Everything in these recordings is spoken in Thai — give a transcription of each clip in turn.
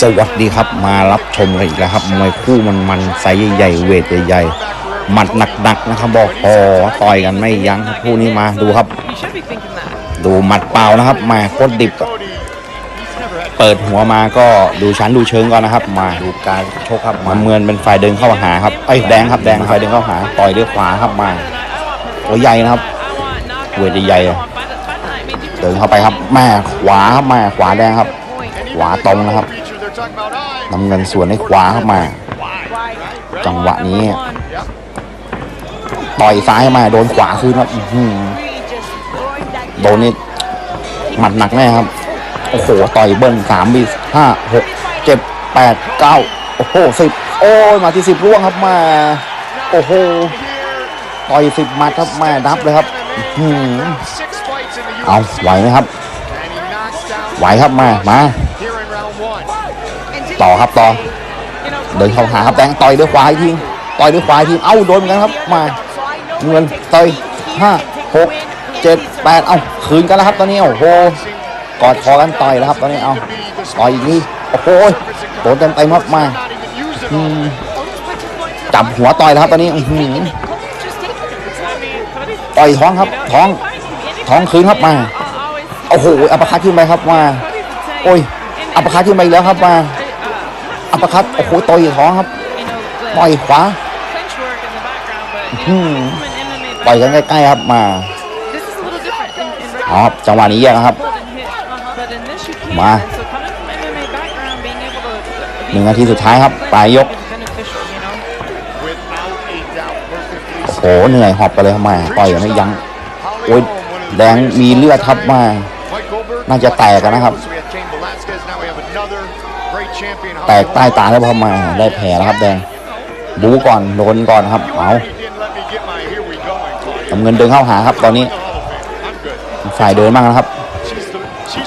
สวัสดีครับมารับชมกันอีกแล้วครับมวยคู่มันมันไซส์ใหญ่ๆเวทใหญ่ๆหมัดหนักๆนะครับบอกพอต่อยกันไม่ยั้งครับคู่นี้มาดูครับ ดูหมัดเปล่านะครับมาโคตรดิบเปิดหัวมาก็ดูชั้นดูเชิงก่อนนะครับ มาดูการโชกครับมาเมือนเป็นฝ่ายเดินเข้าหาครับไอ้แดงครับแดงฝ่ายเดินเข้าหาต่อยด้วยขวาครับมาตัวใหญ่นะครับเวทใหญ่เดินเข้าไปครับแม่ขวาครับมาขวาแดงครับ ขวาตรงนะครับน้ำเงินสวนให้ขวาครับมา จังหวะนี้ ต่อยซ้ายมาโดนขวาคืนครับโดนนี่หมัดหนักแน่ครับ โอ้โห ต่อยเบิ้ลสามบีห้าหกเจ็ดแปดเก้าโอ้โหสิบโอ้ยมาที่สิบร่วงครับมา โอ้โห ต่อยสิบมัดครับมานับเลยครับเอาไหวไหมครับ ไหวครับมามา ต่อครับต่อเดินเข้าหาครับแดงต่อยด้วยขวาอีกทีต่อยด้วยขวาอีกทีเอ้าโดนเหมือนกันครับมาเงินต่อยห้าหกเจ็ดแปดเอ้าคืนกันแล้วครับตอนนี้โอ้โหกอดคอกันต่อยแล้วครับตอนนี้เอาต่อยอีกทีโอ้โหโดนเต็มเต็มครับมาจับหัวต่อยแล้วครับตอนนี้ต่อยท้องครับท้องท้องคืนครับมาโอ้โหอัปร์คัตขึ้นไปครับมาโอ้ยอัปร์คัตขึ้นไปแล้วครับมา อัปเปอร์คัตโอ้โหต่อยท้องครับต่อยขวาอืมต่อยกันใกล้ๆครับมาอ๋อครับจังหวะนี้แยกนะครับ มาหนึ่งนาทีสุดท้ายครับปลายยกโอ้โหเหนื่อยหอบไปเลยครับมาต่อยกันไม่ยั้งโอ้ยแดงมีเลือดทับมา น่าจะแตกกันนะครับ แตกใต้ตาแล้วพอมาได้แผลแล้วครับแดงบูก่อนโดนก่อนครับเอาทำเงินเดินเข้าหาครับตอนนี้ ฝ่ายเดินบ้างนะครับ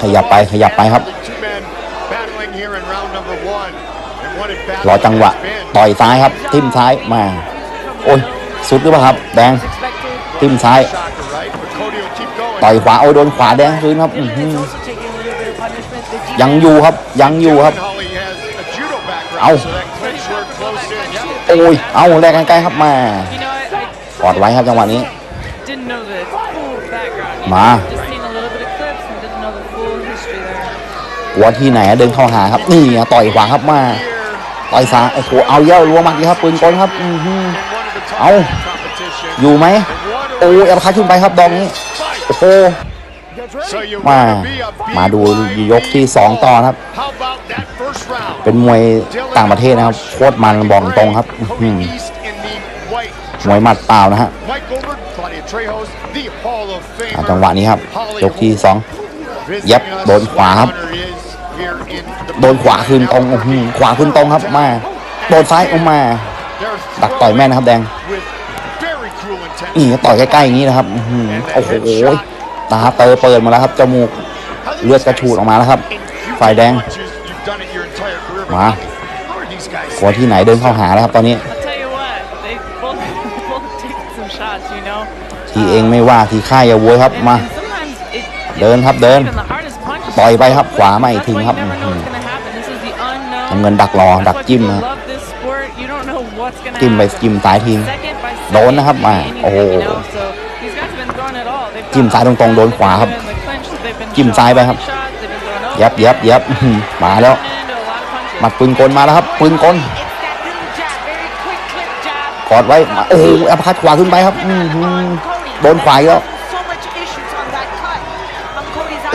ขยับไปขยับไปครับรอจังหวะต่อยซ้ายครับ ทิ่มซ้ายมา โอ้ยสุดหรือเปล่าครับ แดงทิ่มซ้าย ต่อยขวาโอ้ยโดนขวาแดงคืนครับยังอยู่ครับยังอยู่ครับ เอาโอ้ย เอาแรกกันใกล้ครับมากอดไว้ครับจังหวะนี้ มา Just seen a little bit of clips and didn't know the full history there. หัวที่ไหนเดินเข้าหาครับ นี่ต่อยขวาครับมา ต่อยซ้ายโอ้โหเอาเย้ารัวมัดดีครับปืนกลครับอือหือเอาอยู่ไหมโอ้ยเอาคัดขึ้นไปครับดองนี้โอ้โหมา มาดูยกที่สองต่อนครับ เป็นมวยต่างประเทศนะครับโคตรมันบอกตรงครับอื้อหือมวยหมัดเปล่านะฮะอ่าจังหวะนี้ครับยกที่สองเย็บโดนขวาครับ โดนขวาคืนตรงอื้อหือขวาคืนตรงครับมาโดนซ้ายออกมา ดักต่อยแม่นนะครับแดงนี่ก็ต่อยใกล้ๆอย่างนี้นะครับอื้อหือโอ้โหตาเตอเปิดมาแล้วครับจมูกเลือดกระฉูดออกมาแล้วครับ ฝ่ายแดง มาหัวที่ไหนเดินเข้าหาแล้วครับตอนนี้ I'll tell you what, they both, both taken some shots, you know. ทีเองไม่ว่าทีค่ายอย่าโวยครับมา And sometimes it, เดินครับเดิน even the hardest punches. ต่อยไปครับขวาไม่ That's ถึง why ครับ you อื้ never อ know หือ what's gonna happen. This is the unknown. น้ำเงินดักรอ That's ดัก why จิ้ม people นะ love this sport. You don't know what's gonna จิ้มไป happen. จิ้มซ้ายที Second by โดนนะครับ second, มา anything, โอ้โห you know, so these guys have been throwing it all. They've จิ้ม got ซ้ายตรงๆโดนขวาครับ in the clinch, they've been จิ้มซ้ายไปครับ shots, they've been throwing over. ยับยับยับอื้อหือมาแล้ว หมัดปืนกลมาแล้วครับปืนกลกอดไว้โอ้โหแอปคัดขวาขึ้นไปครับโดนขวาแล้ว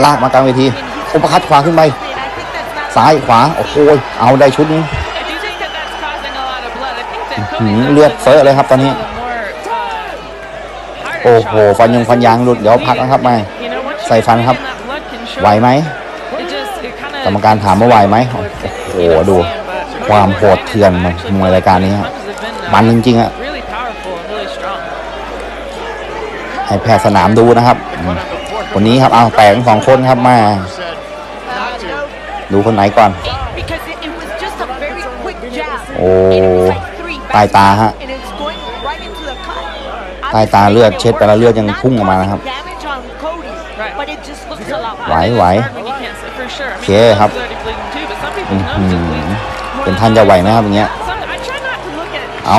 ลากมากลางเวทีอุปคัดขวาขึ้นไปซ้ายขวาโอ้โหเอาได้ชุดนี้เลือดเฟ้อเลยครับตอนนี้ โอ้โหฟันยังฟันยางหลุดเดี๋ยวพักนะครับมา You know, once you ใส่ฟันครับไหวไหมกรรมการถามว่าไหวไหมโอ้โห ดู but ความโหดเถื่อนมันมวยรายการนี้ครับ punches have been, uh, มันจริงๆอะ really powerful and really strong. ให้แพทย์สนามดูนะครับอืมวันนี้ครับเอาแตกทั้งสองคนครับมาดูคนไหนก่อน Because it, it was just a very quick jab. โอ้ And it was like three ใต้ตาฮะ and it's going right into the cut. ใต้ตาเลือดเช็ดไปแล้วเลือดยังพุ่งออกมานะครับ Damage on Cody, Right. but it just looks a lot ไหว better. ไหว Hard when you can't say for sure. I mean, Okay, Kobe's ครับ เป็นท่านจะไหวไหมครับอย่างเงี้ย เอา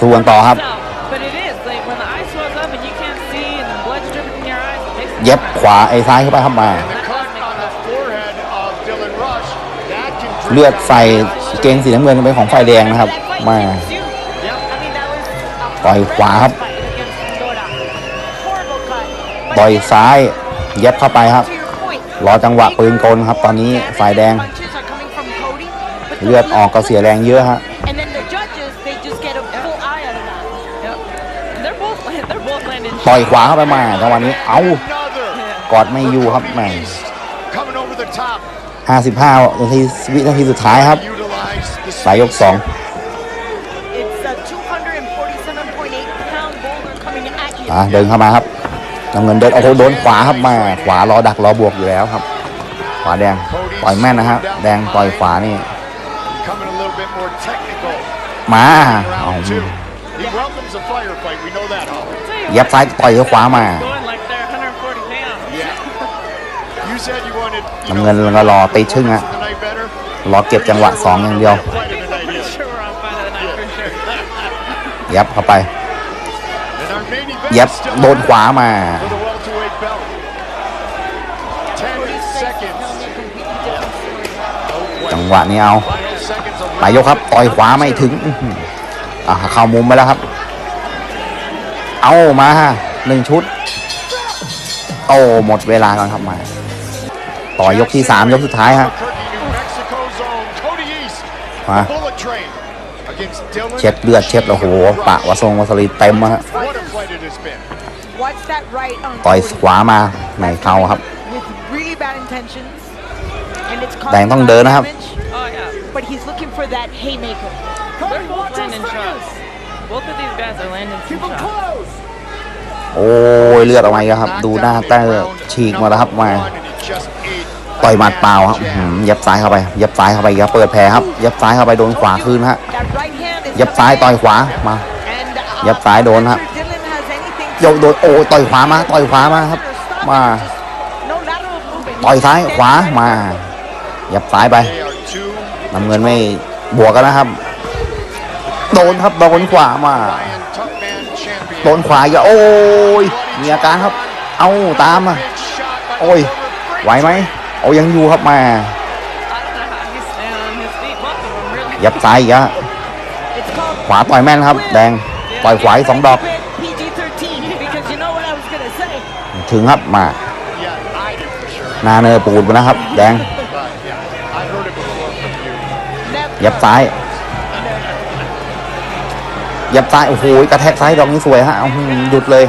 ทวนต่อครับ เย็บขวาไอ้ซ้ายเข้าไปครับมา เลือดไฟเกงสีน้ำเงินเป็นของไฟแดงนะครับมาต่อยขวาครับต่อยซ้าย เย็บเข้าไปครับ รอจังหวะปืนกลนครับ ตอนนี้ฝ่ายแดง punches are coming from Cody, but the เลือดออกก็เสียแรงเยอะฮะ And then the judges, they just get a full eye out of that. Yep. And they're both they're both landing. ต่อยขวาเข้าไปมาจังหวะนี้ เอา Another กอดไม่อยู่ครับแหม่ East coming over the top. 55นาทีวินาทีสุดท้ายครับ Utilize the สายยกสอง It's a 247.8 pound boulder coming at you. อะเดินเข้ามาครับน้ำเงินเดินโอ้โหโดนขวาครับมาขวารอดักรอบวกอยู่แล้วครับ ขวาแดงต่อยแม่นนะฮะแดงต่อยขวานี่ มาเอา Round two. He welcomes a firefight. We know that, Holly. Tell you เย็บ what, ซ้ายต่อยเข้าขวามา going like they're 140 pounds. Yeah. You said you wanted. You น้ำเงินก็รอตีชึ่งฮะ tonight better. รอเก็บจังหวะสองอย่างเดียว I think I'm pretty sure we're on fight of the night for sure. เย็บเข้าไป And our main event เย็บ is still โดนขวามา for the welterweight belt. Ten seconds. จังหวะนี้เอา Final seconds of นายกครับ ต่อยขวาไม่ถึงอื้อหืออะเข้ามุมไปแล้วครับ เอามาหนึ่งชุด โอ้หมดเวลาก่อนครับมา ต่อยยกที่สามยกสุดท้ายฮะ Albuquerque, New Mexico zone. Cody East. มา Bullet train against Dylan. เช็ดเลือดเช็ดโอ้โหปะวะทรงวาสลีเต็มอะฮะ What a fight it has been. Watch that right on ต่อย Cody ขวามาไหนเข้าครับ with really bad intentions. And it's แดง causing ต้อง a lot เดิน of นะครับ damage, Oh yeah. But he's looking for that haymaker. They're both landing shots. Both of these guys are landing some shots. โอ้ยเลือดออกมาอีกแล้วครับ ดูหน้าเตอร์ฉีกมาแล้วครับมาต่อยหมัดเปล่าครับอื้อหือเย็บซ้ายเข้าไปเย็บซ้ายเข้าไปอีกครับเปิดแผลครับเย็บซ้ายเข้าไปโดนขวาคืนฮะ That right hand is เย็บซ้ายต่อยขวามา And, uh, เย็บซ้ายโดนฮะ Victor Dylan has anything โยกโดนโอ้ต่อยขวามาต่อยขวามาครับ มา No lateral movement. ต่อยซ้ายขวามาเย็บซ้ายไป น้ำเงินไม่บวกกันนะครับ โดนครับโดนขวามา โดนขวาอีกแล้วโอ้ยมีอาการครับ เอาตามอะโอ้ยไหวไหมโอ้ยังอยู่ครับมายับซ้ายอีกอะขวาต่อยแม่นครับ แดงต่อยขวาสองดอก ถึงครับมาหนาเนอปูดไปนะครับ แดง ยับซ้าย ยับซ้าย โอ้โหกระแทกซ้ายดอกนี้สวยฮะเอาหืมหยุดเลย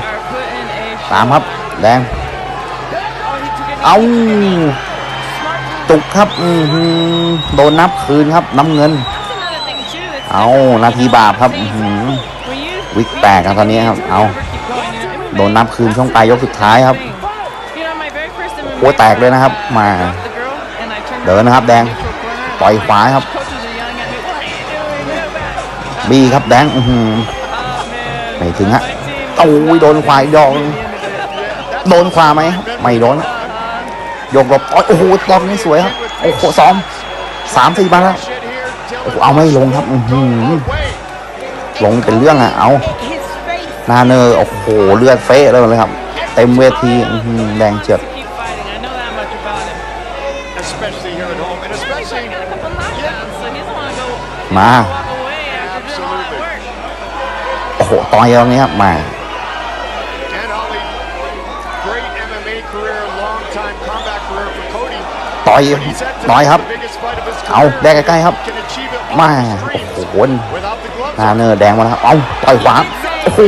ตามครับ แดง เอา Smart move. จุกครับอืโดนนับคืนครับ น้ำเงิน เอานาทีบาปครับวิกแตกครับตอนนี้ครับ เอาโดนนับคืนช่วงปลายยกสุดท้ายครับโอ้แตกเลยนะครับ มา เดินนะครับ แดง neutral corner. ต่อยขวาครับ บีครับแดงอือหือ Oh man. ไม่ถึงฮะ My team โอ้ยโดนควายดอกโดนขวาไหมไม่โดนยกหลบโอ้ยโอ้โหตอนนี้สวยครับโอ้โหซ้อมสามสี่มาแล้วโอ้โหเอาไม่ลงครับอือหือลงเป็นเรื่องอะเอา His face. หนาเนอร์โอ้โหเลือดเฟ้เลยครับเต็มเวทีอื้อหือแดงเฉียด Keep fighting. I know that much about him. especially here at home, and He's already especially got a couple knockdowns, so he doesn't want to go มา หต่อยตรงนี้ครับมา and Holly, great MMA career, long time combat career for Cody. ต่อย But he's had to ต่อยครับ the biggest fight of his เอา career. แดงใกล้ๆครับ Can achieve it มา on the โอ้ street โห without the gloves หนา on. เนอร์แดงมาแล้วครับเอาต่อยขวาโอ้โห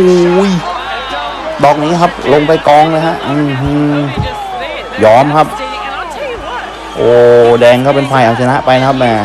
ดอกนี้ครับ ลงไปกองเลยฮะอือหือ They just they, they're ยอมครับ devastating. And I'll tell you what, โอ้แดงก็เป็นฝ่ายเอาชนะไปนะครับแม่ I